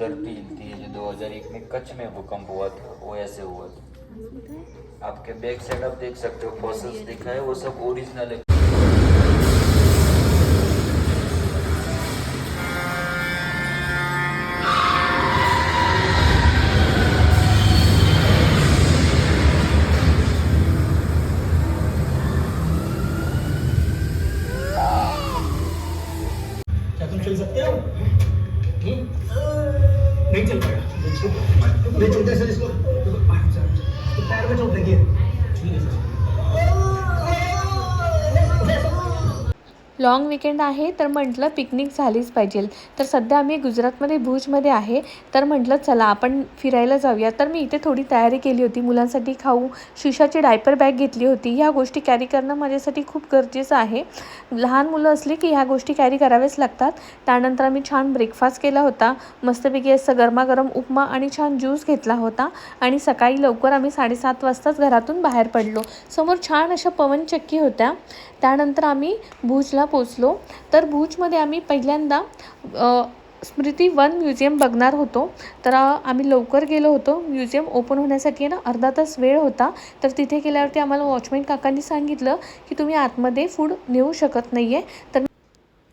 धरती हिलती है जो 2001 में कच्छ में भूकंप हुआ था वो ऐसे हुआ था। आपके बैक साइड आप देख सकते हो फॉसल्स दिखा है वो सब ओरिजिनल है। लाँग विकेंड आहे तर म्हटलं पिकनिक झालीच पाहिजे. तर सध्या आम्ही गुजरातमध्ये भुजमध्ये आहे. तर म्हटलं चला आपण फिरायला जाऊया. तर मी इथे थोडी तयारी केली होती. मुलांसाठी खाऊ शिशाची डायपर बॅग घेतली होती. ह्या गोष्टी कॅरी करणं माझ्यासाठी खूप गरजेचं आहे. लहान मुलं असली की ह्या गोष्टी कॅरी कराव्याच लागतात. त्यानंतर आम्ही छान ब्रेकफास्ट केला होता. मस्तपैकी असं गरमागरम उपमा आणि छान ज्यूस घेतला होता. आणि सकाळी लवकर आम्ही साडेसात वाजताच घरातून बाहेर पडलो. समोर छान अशा पवनचक्की होत्या. त्यानंतर आम्ही भुजला पोचलो तर भुजमध्ये आम्ही पहिल्यांदा स्मृती वन म्युझियम बघणार होतो. तर आम्ही लवकर गेलो होतो. म्युझियम ओपन होण्यासाठी ना अर्धा तास वेळ होता. तर तिथे गेल्यावरती आम्हाला वॉचमॅन काकांनी सांगितलं की तुम्ही आतमध्ये फूड नेऊ शकत नाही आहे तर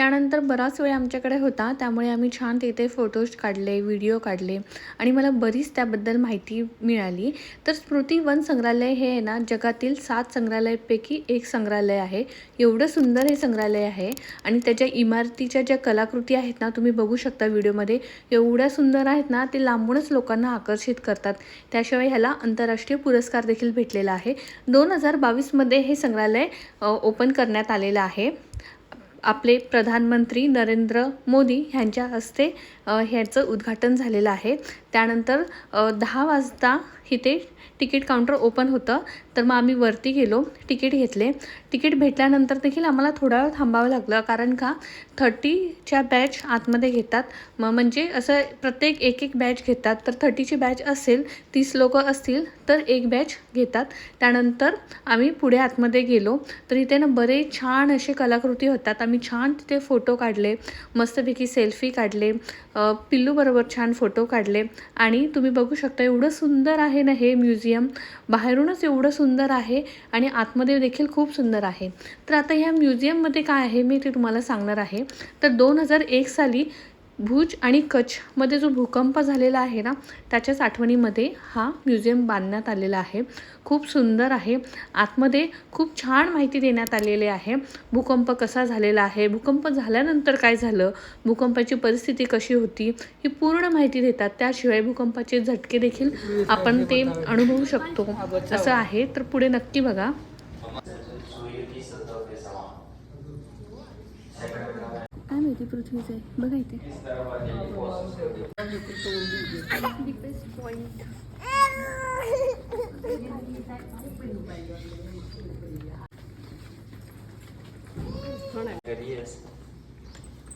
त्यानंतर बराच वेळ आमच्याकडे होता त्यामुळे आम्ही छान तिथे फोटोज काढले व्हिडिओ काढले आणि मला बरीच त्याबद्दल माहिती मिळाली. तर स्मृती वन संग्रहालय हे आहे ना जगातील सात संग्रहालयापैकी एक संग्रहालय आहे. एवढं सुंदर हे संग्रहालय आहे आणि त्याच्या इमारतीच्या ज्या कलाकृती आहेत ना तुम्ही बघू शकता व्हिडिओमध्ये एवढ्या सुंदर आहेत ना ते लांबूनच लोकांना आकर्षित करतात. त्याशिवाय ह्याला आंतरराष्ट्रीय पुरस्कार देखील भेटलेला आहे. दोन हजार बावीसमध्ये हे संग्रहालय ओपन करण्यात आलेलं आहे. आपले प्रधानमंत्री नरेंद्र मोदी ह्यांच्या हस्ते ह्याचं उद्घाटन झालेलं आहे. त्यानंतर दहा वाजता इथे तिकीट काउंटर ओपन होतं. तर मग आम्ही वरती गेलो तिकीट घेतले. तिकीट भेटल्यानंतर देखील आम्हाला थोडा वेळ थांबावं लागलं कारण का थर्टीच्या बॅच आतमध्ये घेतात. मग म्हणजे असं प्रत्येक एक एक बॅच घेतात. तर थर्टीची बॅच असेल तीस लोक असतील तर एक बॅच घेतात. त्यानंतर आम्ही पुढे आतमध्ये गेलो. तर इथे ना बरेच छान असे कलाकृती होतात. आम्ही छान तिथे फोटो काढले मस्तपैकी सेल्फी काढले पिल्लूबरोबर छान फोटो काढले. आणि तुम्ही बघू शकता एवढं सुंदर आहे ना हे म्युझियम. बाहेरूनच एवढं सुंदर आहे आणि आतमध्ये देखील खूप सुंदर आहे. तर आता ह्या म्युझियममध्ये काय आहे मी ते तुम्हाला सांगणार आहे. तर दोन हजार एक साली भुज आणि कच्छमध्ये जो भूकंप झालेला आहे ना त्याच्याच आठवणीमध्ये हा म्युझियम बांधण्यात आलेला आहे. खूप सुंदर आहे. आतमध्ये खूप छान माहिती देण्यात आलेली आहे. भूकंप कसा झालेला आहे? भूकंप झाल्यानंतर काय झालं? भूकंपाची परिस्थिती कशी होती? ही पूर्ण माहिती देतात. त्याशिवाय भूकंपाचे झटके देखील आपण ते अनुभवू शकतो. असं आहे. तर पुढे नक्की बघा. माहिती पृथ्वीचं आहे बघा इथे।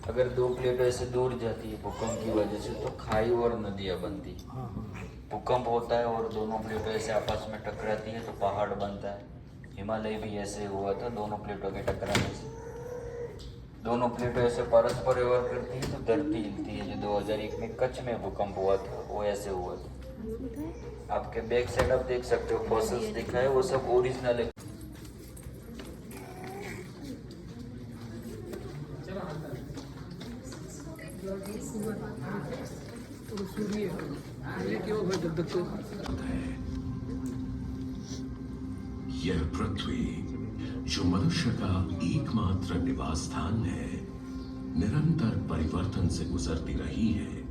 अगर दो प्लेट ऐसे दूर जाती है भूकंप की वजह से तो खाई और नदियाँ बनती भूकंप होता है और दोनों प्लेटों ऐसे आपस में टकराती है तो पहाड़ बनता है। हिमालय भी ऐसे हुआ था दोनों प्लेटों के टकराने से। दोनों प्लेटों ऐसे परस्पर व्यवहार करती है तो धरती हिलती है। जो 2001 में कच्छ में भूकंप हुआ था, वो ऐसे हुआ था। आपके बैक साइड आप देख सकते हो फॉसल्स दिखा है, वो सब ओरिजिनल है। यह पृथ्वी जो मनुष्य का एकमात्र निवास स्थान है, निरंतर परिवर्तन से गुजरती रही है।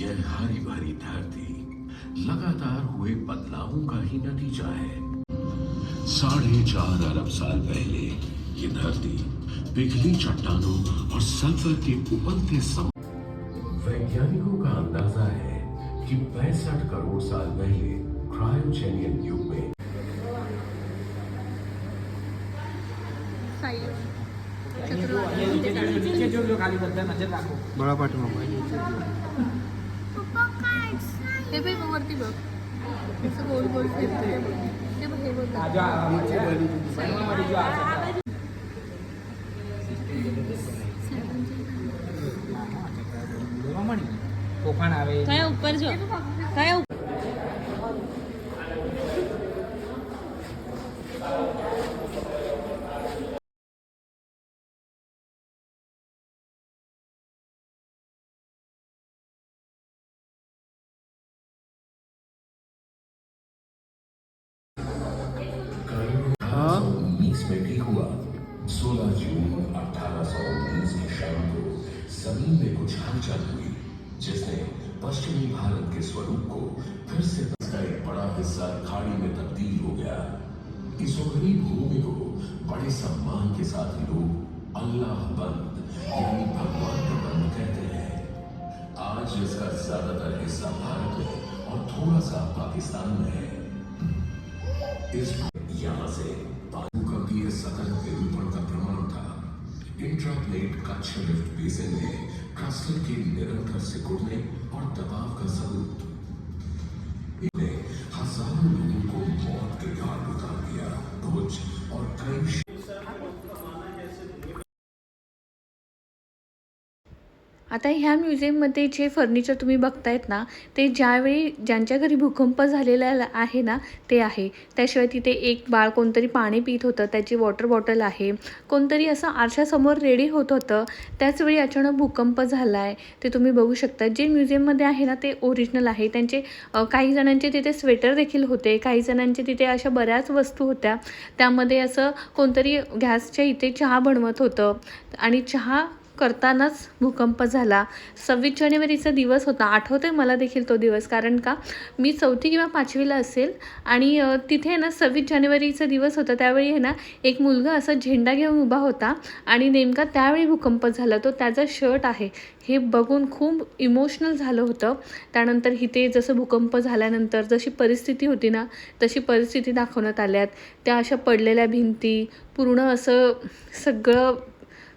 यह हरी भरी धरती लगातार हुए बदलावों का ही नतीजा है। साढ़े चार अरब साल पहले ये धरती पिघली चट्टानों और सल्फ़र के उबलते सम वैज्ञानिकों का अंदाज़ा है कि पैंसठ करोड़ साल पहले क्रायोजेनियन युग में जो जो खाली बद्दल नजर दाखव बळा पाठीमागं हे बघ वरती बघ असं गोल गोल फिरतंय हे बघ हे बघ जो बनवामध्ये जो आहे म्हणी તોફાન આવે કયા ઉપર જો કયા ઉપર उन्नीस में भी हुआ 16 जून अठारह सौ उन्नीस की शाम को ज़मीन में कुछ हलचल हुई जिसने पश्चिमी भारत के स्वरूप को फिर से इसका एक बड़ा हिस्सा खाड़ी में तब्दील हो गया। इस उभरी भूमि को बड़े सम्मान के साथ लोग अल्लाह बंद, यानी भगवान का बंद कहते हैं। आज इसका ज़्यादातर हिस्सा भारत में और थोड़ा सा पाकिस्तान में है। इस यहाँ से भूकंपीय सतह विरूपण का प्रमाण था इंट्राप्लेट कच्छ लिफ्ट बेसिन में क्रस्टल के निरंतर सिकुड़ने और दबाव का सबूत। हज़ारों लोगों को मौत के घाट उतार दिया कुछ और कई आता ह्या म्युझियममध्ये जे फर्निचर तुम्ही बघतायत ना ते ज्यावेळी ज्यांच्या घरी भूकंप झालेला आहे ना ते आहे. त्याशिवाय तिथे एक बाळ कोणतरी पाणी पित होतं त्याची वॉटर बॉटल आहे. कोणतरी असं आरशासमोर रेडी होत होतं. त्याचवेळी अचानक भूकंप झाला आहे ते तुम्ही बघू शकता. जे म्युझियममध्ये आहे ना ते ओरिजिनल आहे. त्यांचे काही जणांचे तिथे स्वेटर देखील होते. काही जणांचे तिथे अशा बऱ्याच वस्तू होत्या. त्यामध्ये असं कोणतरी गॅसच्या इथे चहा बनवत होतं. आणि चहा करतानाच भूकंप झाला. सव्वीस जानेवारीचा दिवस होता. आठवतो आहे मला देखील तो दिवस. कारण का? मी चौथी किंवा पाचवीला असेल आणि तिथे ना सव्वीस जानेवारीचा दिवस होता. त्यावेळी आहे ना एक मुलगा असा झेंडा घेऊन उभा होता आणि नेमका त्यावेळी भूकंप झाला. तो त्याचा शर्ट आहे. हे बघून खूप इमोशनल झालं होतं. त्यानंतर इथे जसं भूकंप झाल्यानंतर जशी परिस्थिती होती ना तशी परिस्थिती दाखवण्यात आल्यात. त्या अशा पडलेल्या भिंती पूर्ण असं सगळं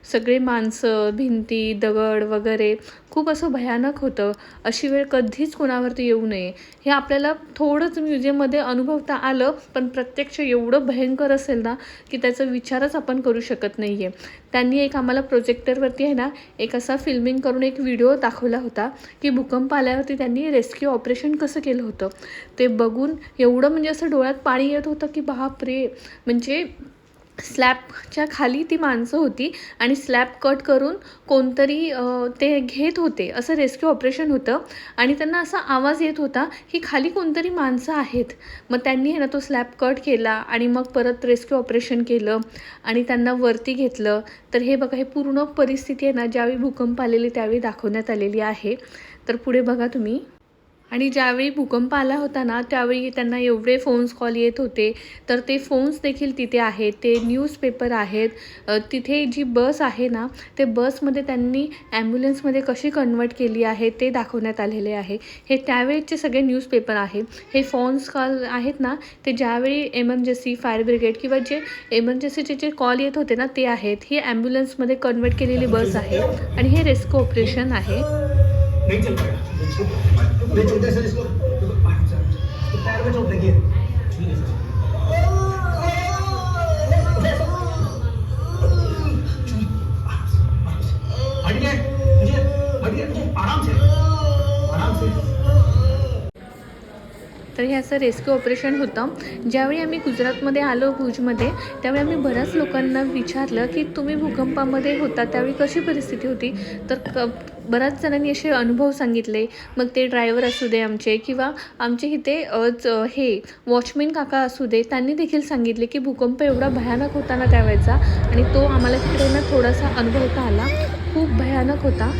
सगळे माणसं भिंती दगड वगैरे खूप असं भयानक होतं. अशी वेळ कधीच कोणावरती येऊ नये. हे आपल्याला थोडंच म्युझियममध्ये अनुभवता आलं पण प्रत्यक्ष एवढं भयंकर असेल ना की त्याचा विचारच आपण करू शकत नाही आहे त्यांनी एक आम्हाला प्रोजेक्टरवरती आहे ना एक असा फिल्मिंग करून एक व्हिडिओ दाखवला होता की भूकंप आल्यावरती त्यांनी रेस्क्यू ऑपरेशन कसं केलं होतं. ते बघून एवढं म्हणजे असं डोळ्यात पाणी येत होतं की बापरे! म्हणजे स्लॅबच्या खाली ती माणसं होती आणि स्लॅब कट करून कोणतरी ते घेत होते. असं रेस्क्यू ऑपरेशन होतं आणि त्यांना असा आवाज येत होता की खाली कोणतरी माणसं आहेत. मग त्यांनी आहे ना तो स्लॅब कट केला आणि मग परत रेस्क्यू ऑपरेशन केलं आणि त्यांना वरती घेतलं. तर हे बघा हे पूर्ण परिस्थिती आहे ना ज्यावेळी भूकंप आलेली त्यावेळी दाखवण्यात आलेली आहे. तर पुढे बघा तुम्ही. आणि ज्यावेळी भूकंप आला होता ना त्यावेळी त्यांना एवढे फोन्स कॉल येत होते. तर ते फोन्स देखील तिथे आहेत. ते न्यूजपेपर आहेत. तिथे जी बस आहे ना ते बसमध्ये त्यांनी ॲम्ब्युलन्समध्ये कशी कन्वर्ट केली आहे ते दाखवण्यात आलेले आहे. हे त्यावेळेचे सगळे न्यूजपेपर आहे. हे फोन्स कॉल आहेत ना ते ज्यावेळी एमर्जन्सी फायर ब्रिगेड किंवा जे एमर्जन्सीचे जे कॉल येत होते ना ते आहेत. ही ॲम्ब्युलन्समध्ये कन्वर्ट केलेली बस आहे. आणि हे रेस्क्यू ऑपरेशन आहे. नहीं चल पाएगा नहीं चलते सर इसको पैर में चोट लगी है ठीक है सर तर हे असं रेस्क्यू ऑपरेशन होतं. ज्यावेळी आम्ही गुजरातमध्ये आलो भुजमध्ये त्यावेळी आम्ही बऱ्याच लोकांना विचारलं की तुम्ही भूकंपामध्ये होता त्यावेळी कशी परिस्थिती होती? तर क बऱ्याच जणांनी असे अनुभव सांगितले. मग ते ड्रायव्हर असू दे आमचे किंवा आमचे इथे हे वॉचमॅन काका असू दे त्यांनी देखील सांगितले की भूकंप एवढा भयानक होता ना त्यावेळेचा आणि तो आम्हाला तिकडे ना थोडासा अनुभवता आला खूप भयानक होता.